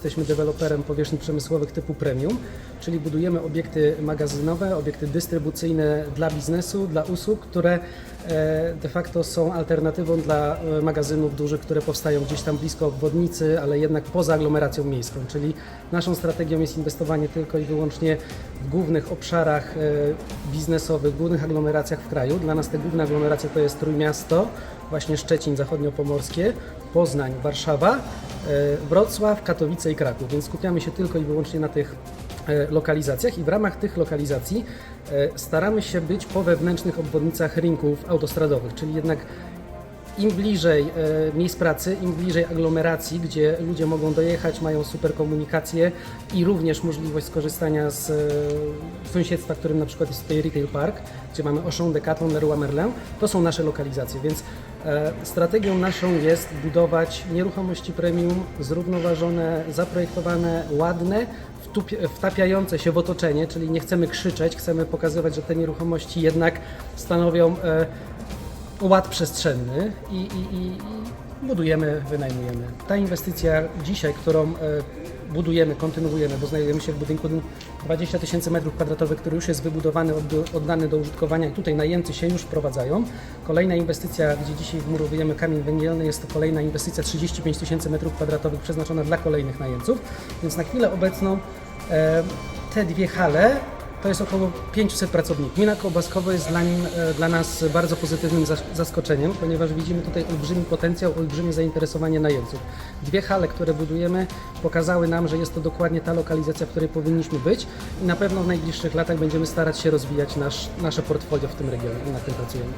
jesteśmy deweloperem powierzchni przemysłowych typu premium, czyli budujemy obiekty magazynowe, obiekty dystrybucyjne dla biznesu, dla usług, które e, de facto są alternatywą dla e, magazynów dużych, które powstają gdzieś tam blisko obwodnicy, ale jednak poza aglomeracją miejską. Czyli naszą strategią jest inwestowanie tylko i wyłącznie w głównych obszarach e, biznesowych, głównych aglomeracjach w kraju. Dla nas te główne aglomeracje to jest Trójmiasto, właśnie Szczecin, Zachodniopomorskie, Poznań, Warszawa, Wrocław, Katowice i Kraków, więc skupiamy się tylko i wyłącznie na tych e, lokalizacjach i w ramach tych lokalizacji e, staramy się być po wewnętrznych obwodnicach rynków autostradowych, czyli jednak im bliżej e, miejsc pracy, im bliżej aglomeracji, gdzie ludzie mogą dojechać, mają super komunikację i również możliwość skorzystania z e, sąsiedztwa, którym na przykład jest tutaj Retail Park, gdzie mamy Auchan, Decathlon, Leroy Merlin, to są nasze lokalizacje, więc e, strategią naszą jest budować nieruchomości premium, zrównoważone, zaprojektowane, ładne, wtapiające się w otoczenie, czyli nie chcemy krzyczeć, chcemy pokazywać, że te nieruchomości jednak stanowią ład przestrzenny i, i, i, budujemy, wynajmujemy. Ta inwestycja dzisiaj, którą e, budujemy, kontynuujemy, bo znajdujemy się w budynku 20 tysięcy metrów kwadratowych, który już jest wybudowany, oddany do użytkowania i tutaj najemcy się już wprowadzają. Kolejna inwestycja, gdzie dzisiaj wmurowujemy kamień węgielny, jest to kolejna inwestycja 35 tysięcy metrów kwadratowych przeznaczona dla kolejnych najemców, więc na chwilę obecną e, te dwie hale to jest około 500 pracowników. Gmina Kołbaskowo jest dla, nim, e, dla nas bardzo pozytywnym zas- zaskoczeniem, ponieważ widzimy tutaj olbrzymi potencjał, olbrzymie zainteresowanie najemców. Dwie hale, które budujemy, pokazały nam, że jest to dokładnie ta lokalizacja, w której powinniśmy być i na pewno w najbliższych latach będziemy starać się rozwijać nasz, nasze portfolio w tym regionie i nad tym pracujemy.